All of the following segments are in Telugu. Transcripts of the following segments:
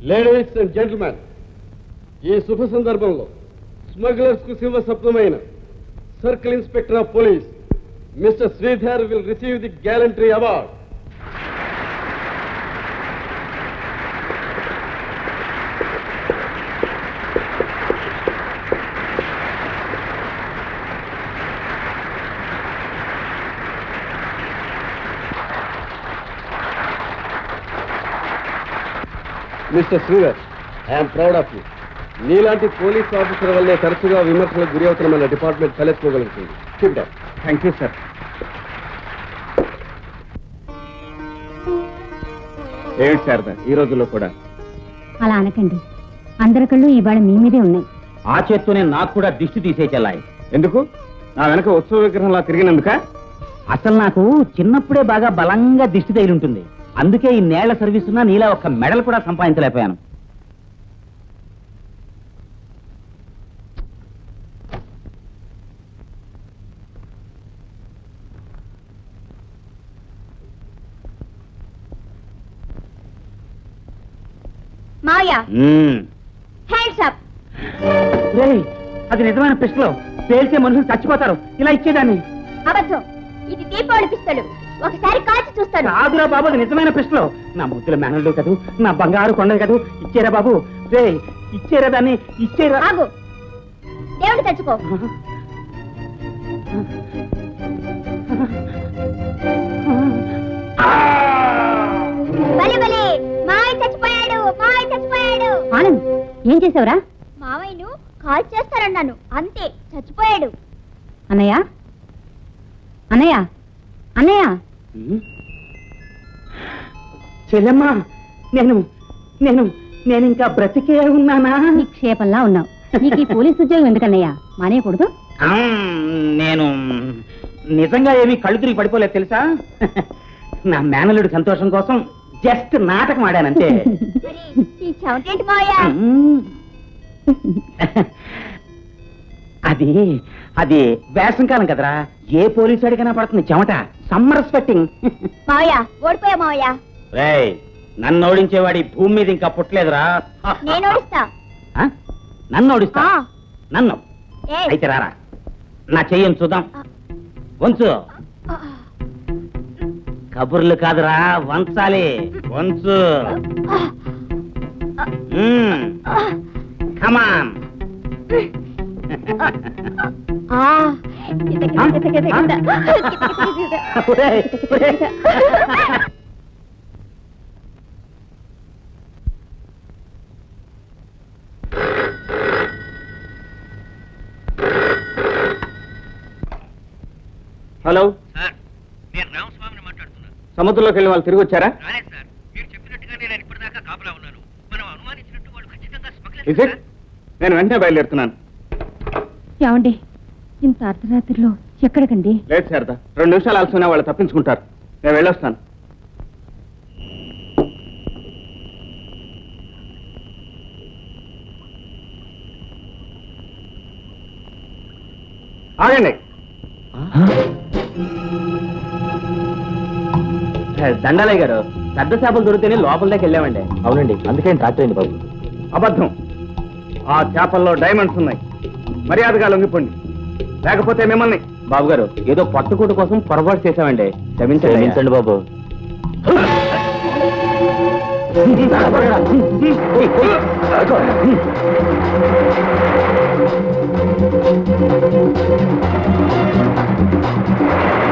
లేడీస్ అండ్ జెంటిల్మెన్ ఈ శుభ సందర్భంలో స్మగ్లర్స్కు కు circle inspector of police mister Sridhar will receive the gallantry award mister Sridhar I'm proud of you నీలాంటి పోలీస్ ఆఫీసర్ వల్లే తరచుగా విమర్శలకు గురి అవుతున్న మన డిపార్ట్మెంట్ తలెత్తుకోగలుగుతుంది. డౌన్ థ్యాంక్ యూ సార్ ఏమిటి శారద ఈ రోజుల్లో కూడా? అలా అనకండి. అందరి కళ్ళు ఇవాళ మీ మీదే ఉన్నాయి. ఆ చేత్తోనే నాకు కూడా దిష్టి తీసే చెల్లాయి ఎందుకు? నా వెనక ఉత్సవ విగ్రహంలా తిరిగినందుక? అసలు నాకు చిన్నప్పుడే బాగా బలంగా దిష్టి తగిలి ఉంటుంది. అందుకే ఈ నేళ్ళ సర్వీస్ ఉన్నా నీలా ఒక్క మెడల్ కూడా సంపాదించలేకపోయాను. మావయ్య మ్మ్. హ్యాండ్స్ అప్ రేయ్, అది నిజమైన పిస్టల్ పేల్చే మనుషులు చచ్చిపోతారు. ఇలా ఇచ్చేదాన్ని. అబద్ధం. ఇది దీపావళి పిస్తలు ఒకసారి కాల్చి చూస్తాను. కాదురా బాబు అది నిజమైన పిస్టల్ నా ముద్దుల మేనల్లు కదూ నా బంగారు కొండలు కదూ ఇచ్చేరా బాబు. రే ఇచ్చేరా దాన్ని ఇచ్చేరా ఆగు. దేవుడు తెచ్చుకో. బలి బలి. మావయ్య చచ్చిపోయాడు మావయ్య చచ్చిపోయాడు. ఆనంద్ ఏం చేసావురా? మావయ్యను కాల్ చేస్తారన్నాను. అంతే చచ్చిపోయాడు. అన్నయ్య? అన్నయ్య? అన్నయ్య. చెల్లెమ్మా నేను నేను నేను ఇంకా బ్రతికే ఉన్నానా? నిక్షేపంలా ఉన్నావు. నీకు ఈ పోలీస్ ఉద్యోగం ఎందుకన్నయ్య? మానేయకూడదు? నేను నిజంగా ఏమీ కళ్ళు తిరిగి పడిపోలేదు తెలుసా? నా మేనలుడి సంతోషం కోసం జస్ట్ నాటకం ఆడానంతే. అది అది వేసం కాలం కదరా. ఏ పోలీసు అడిగినా పడుతుంది చెమట. Summer sweating. మావయ్య ఓడిపోయా మావయ్య? రేయ్ నన్ను ఓడించేవాడి భూమి మీద ఇంకా పుట్టలేదురా. నేను ఓడిస్తా. ఆ? నన్ను ఓడిస్తా? ఆ, నన్ను? ఏ, అయితే రారా. నా చెయ్యం చూద్దాం. వంచు. కబుర్లు కాదురా వంచాలి. వంచు. కమాన్ ఆ, హలో. సార్ నేను రామస్వామిని సముద్రంలోకి వెళ్ళి వాళ్ళు తిరిగి వచ్చారా? రాలేదు సార్. మీరు చెప్పినట్టుగానే నేను ఇప్పటిదాకా కాపలా ఉన్నాను. మనం అనుమానించినట్టు వాళ్ళు ఖచ్చితంగా స్మగ్లర్ నేను వెంటనే బయలుదేరుతున్నాను. ఏమండి? ఇంత అర్ధరాత్రిలో ఎక్కడికండి? లేదు శారద. రెండు నిమిషాలు ఆలస్యమైనా వాళ్ళు తప్పించుకుంటారు. నేను వెళ్ళొస్తాను. ఆగండి. దండాలయ్య గారు పెద్ద చేపలు దొరికితేనే లోపల దాకా వెళ్ళామండి. అవునండి అందుకే డాక్టర్ అయింది బాబు. అబద్ధం. ఆ చేపల్లో డైమండ్స్ ఉన్నాయి. మర్యాదగా లొంగిపోండి. లేకపోతే మిమ్మల్ని బాబు గారు ఏదో పట్టుకోటు కోసం పొరపాటు చేశామండి క్షమించండి బాబు Thank you.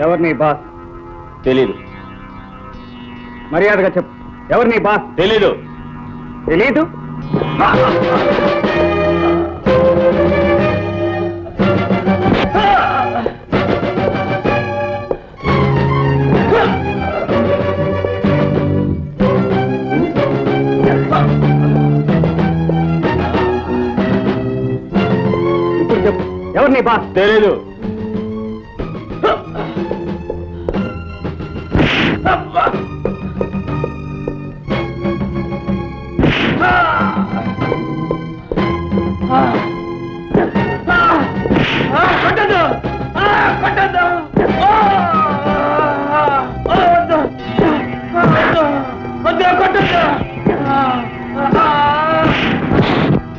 ఎవరు నీ బాస్? తెలీదు. మర్యాదగా చెప్పు. ఎవరు నీ బాస్? తెలీదు. తెలీదు? ఇప్పుడు చెప్పు. ఎవరు నీ బాస్? తెలీదు.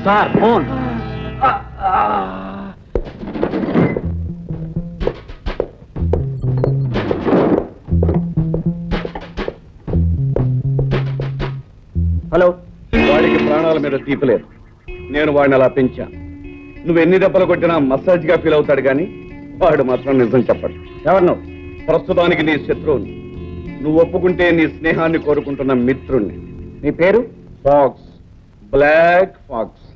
సార్ ఫోన్ హలో వాడికి ప్రాణాల మీద తీపలేదు నేను వాడిని అలా పెంచా. నువ్వు ఎన్ని దెబ్బలు కొట్టినా మసాజ్గా ఫీల్ అవుతాడు కానీ వాడు మాత్రం నిజం చెప్పడు. ఎవరు ప్రస్తుతానికి నీ శత్రువుని. నువ్వు ఒప్పుకుంటే నీ స్నేహాన్ని కోరుకుంటున్న మిత్రుణ్ణి. నీ పేరు? ఫాక్స్. Black fox.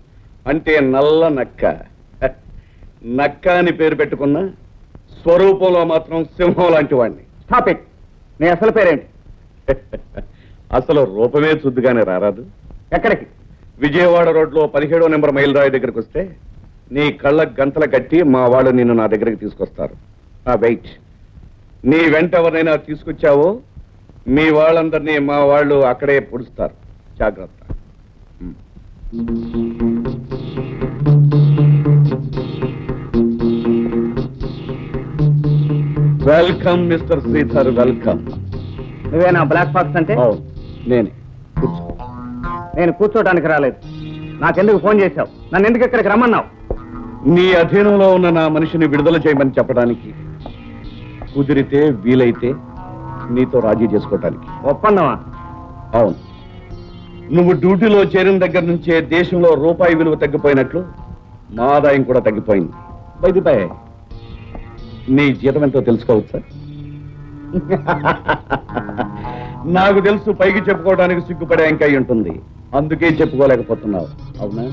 అంటే నల్ల నక్క. నక్క అని పేరు పెట్టుకున్న స్వరూపంలో మాత్రం సింహం లాంటి వాడిని ఇట్ నీ అసలు పేరేంటి? అసలు రూపమే చుద్దుగానే రారాదు. ఎక్కడికి? విజయవాడ రోడ్లో పదిహేడో నెంబర్ మైల్ రాయి దగ్గరికి వస్తే నీ కళ్ళ గంతలు కట్టి మా వాళ్ళు నిన్ను నా దగ్గరికి తీసుకొస్తారు. ఆ వెయిట్ నీ వెంట ఎవరినైనా తీసుకొచ్చావో మీ వాళ్ళందరినీ మా వాళ్ళు అక్కడే పొడుస్తారు. జాగ్రత్త. వెల్కమ్ మిస్టర్ శ్రీధర్ వెల్కమ్ నువ్వేనా బ్లాక్ బాక్స్ అంటే? నేనే. కూర్చో. నేను కూర్చోడానికి రాలేదు. నాకెందుకు ఫోన్ చేశావు? నన్ను ఎందుకు ఇక్కడికి రమ్మన్నావు? నీ అధీనంలో ఉన్న నా మనిషిని విడుదల చేయమని చెప్పడానికి కుదిరితే వీలైతే నీతో రాజీ చేసుకోవటానికి ఒప్పందమా? అవును. నువ్వు డ్యూటీలో చేరిన దగ్గర నుంచే దేశంలో రూపాయి విలువ తగ్గిపోయినట్లు మా ఆదాయం కూడా తగ్గిపోయింది. బైది బై నీ జీతం ఎంతో తెలుసుకోవచ్చా నాకు తెలుసు పైకి చెప్పుకోవడానికి సిగ్గుపడే ఇంకా ఉంటుంది. అందుకే చెప్పుకోలేకపోతున్నావు. అవునా?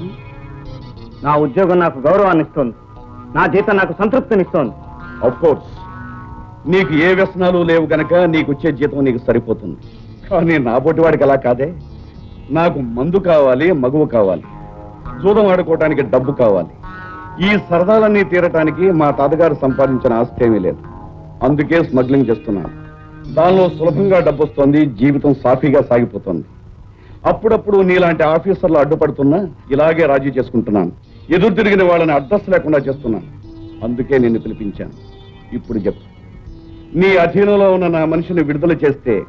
నా ఉద్యోగం నాకు గౌరవాన్ని ఇస్తోంది. నా జీతం నాకు సంతృప్తినిస్తోంది కోర్స్ నీకు ఏ వ్యసనాలు లేవు గనక నీకు వచ్చే జీతం నీకు సరిపోతుంది. కానీ నా బొట్టి వాడికి అలా కాదే. నాకు మందు కావాలి మగువ కావాలి. జూదం ఆడుకోవటానికి డబ్బు కావాలి. ఈ సరదాలన్నీ తీరటానికి మా తాతగారు సంపాదించిన ఆస్తి ఏమీ లేదు. అందుకే స్మగ్లింగ్ చేస్తున్నాను దానిలో సులభంగా డబ్బు వస్తుంది జీవితం సాఫీగా సాగిపోతుంది. అప్పుడప్పుడు నీలాంటి ఆఫీసర్లు అడ్డుపడుతున్నా ఇలాగే రాజీ చేసుకుంటున్నాను. ఎదురు తిరిగిన వాళ్ళని అడ్రస్ లేకుండా చేస్తున్నాను. అందుకే నిన్ను పిలిపించాను. ఇప్పుడు చెప్పు. నీ అధీనంలో ఉన్న నా మనిషిని విడుదల చేస్తే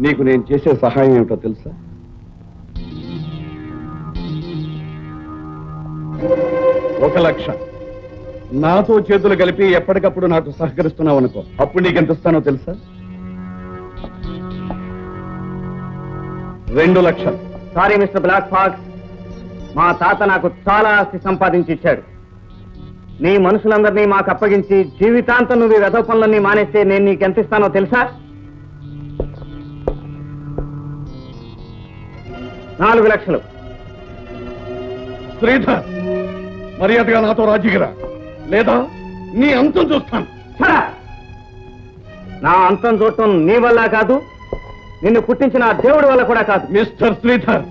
నీకు నేను చేసే సహాయం ఏమిటో తెలుసా? ఒక లక్ష. నాతో చేతులు కలిపి ఎప్పటికప్పుడు నాకు సహకరిస్తున్నావు అనుకో అప్పుడు నీకు ఎంత ఇస్తానో తెలుసా? రెండు లక్షలు. సారీ మిస్టర్ బ్లాక్ ఫాక్స్ మా తాత నాకు చాలా ఆస్తి సంపాదించి ఇచ్చాడు. నీ మనుషులందరినీ మాకు అప్పగించి జీవితాంతం నువ్వు ఈ వెధవ పనులన్నీ మానేస్తే నేను నీకు ఎంత ఇస్తానో తెలుసా? నాలుగు లక్షలు. శ్రీధర్! మర్యాదగా నాతో రాజీగిరా. లేదా నీ అంతం చూస్తాను! నా అంతం చూడటం నీ వల్ల కాదు నిన్ను పుట్టించిన దేవుడి వల్ల కూడా కాదు. మిస్టర్ శ్రీధర్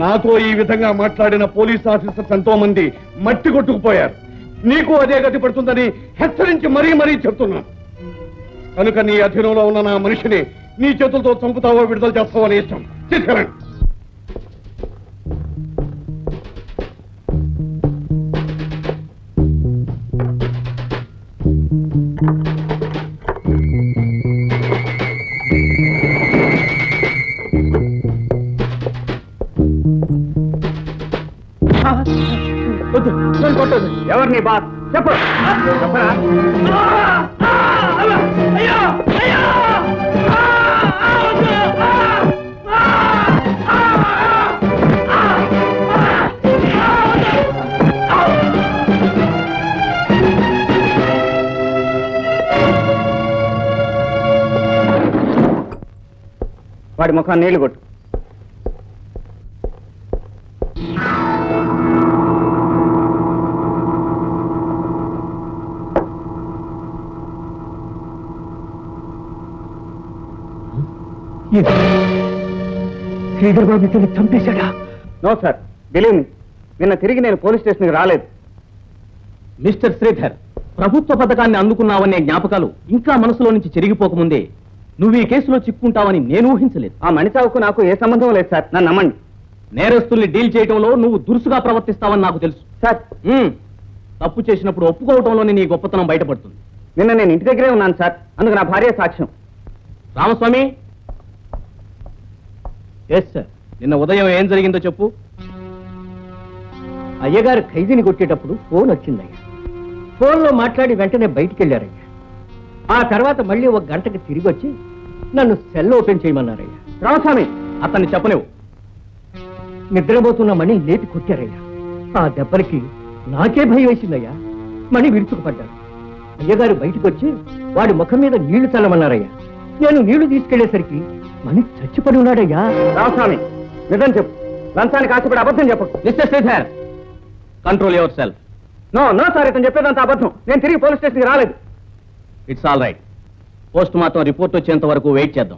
నాతో ఈ విధంగా మాట్లాడిన పోలీస్ ఆఫీసర్స్ ఎంతో మంది మట్టి కొట్టుకుపోయారు. నీకు అదే గతి పడుతుందని హెచ్చరించి మరీ మరీ చెప్తున్నాను. కనుక నీ అధీనంలో ఉన్న నా మనిషిని నీ చేతులతో చంపుతావో విడుదల చేస్తావో అని ఇష్టం. తీసుకెళ్ళండి. వద్దు నన్ను కొట్టదు ఎవరు నీ బాస్ వాడి ముఖం నీళ్ళు కొట్టు. శ్రీధర్ బాబు ఇతన్ని చంపేశాడా? No sir. Believe me. నిన్న తిరిగి నేను పోలీస్ స్టేషన్కి రాలేదు. మిస్టర్ శ్రీధర్ ప్రభుత్వ పథకాన్ని అందుకున్నావనే జ్ఞాపకాలు ఇంకా మనసులో నుంచి చెరిగిపోకముందే నువ్వు ఈ కేసులో చిక్కుంటావని నేను ఊహించలేదు. ఆ మణిసావుకు నాకు ఏ సంబంధం లేదు సార్. నన్ను నమ్మండి. నేరస్తుల్ని డీల్ చేయటంలో నువ్వు దురుసుగా ప్రవర్తిస్తావని నాకు తెలుసు. సార్. తప్పు చేసినప్పుడు ఒప్పుకోవటంలోనే నీ గొప్పతనం బయటపడుతుంది. నిన్న నేను ఇంటి దగ్గరే ఉన్నాను సార్. అందుకు నా భార్య సాక్ష్యం. రామస్వామి ఎస్ సార్ నిన్న ఉదయం ఏం జరిగిందో చెప్పు. అయ్యగారు ఖైదీని కొట్టేటప్పుడు ఫోన్ వచ్చిందయ్యా. ఫోన్లో మాట్లాడి వెంటనే బయటికి వెళ్ళారయ్యా ఆ తర్వాత మళ్ళీ ఒక గంటకి తిరిగి వచ్చి నన్ను సెల్ ఓపెన్ చేయమన్నారయ్యా. రామస్వామి అతన్ని చెప్పలేవు నిద్రపోతున్న మణి లేపి కొట్టారయ్యా. ఆ దెబ్బలకి నాకే భయం వేసిందయ్యా. మణి విరుచుకుపడ్డాడు. అయ్యగారు బయటకు వచ్చి వాడి ముఖం మీద నీళ్ళు చల్లమన్నారయ్యా. నేను నీళ్ళు తీసుకెళ్ళేసరికి మణి చచ్చిపడి ఉన్నాడయ్యా. రామస్వామి నిజం చెప్పు. లంచానికి ఆశపడి అబద్ధం చెప్పకు mister Sridhar control yourself no no sir ఇతను చెప్పేదంత అబద్ధం. నేను తిరిగి పోలీస్ స్టేషన్కి రాలేదు. It's all right post mortem report వచ్చేంత వరకు వెయిట్ చేద్దాం.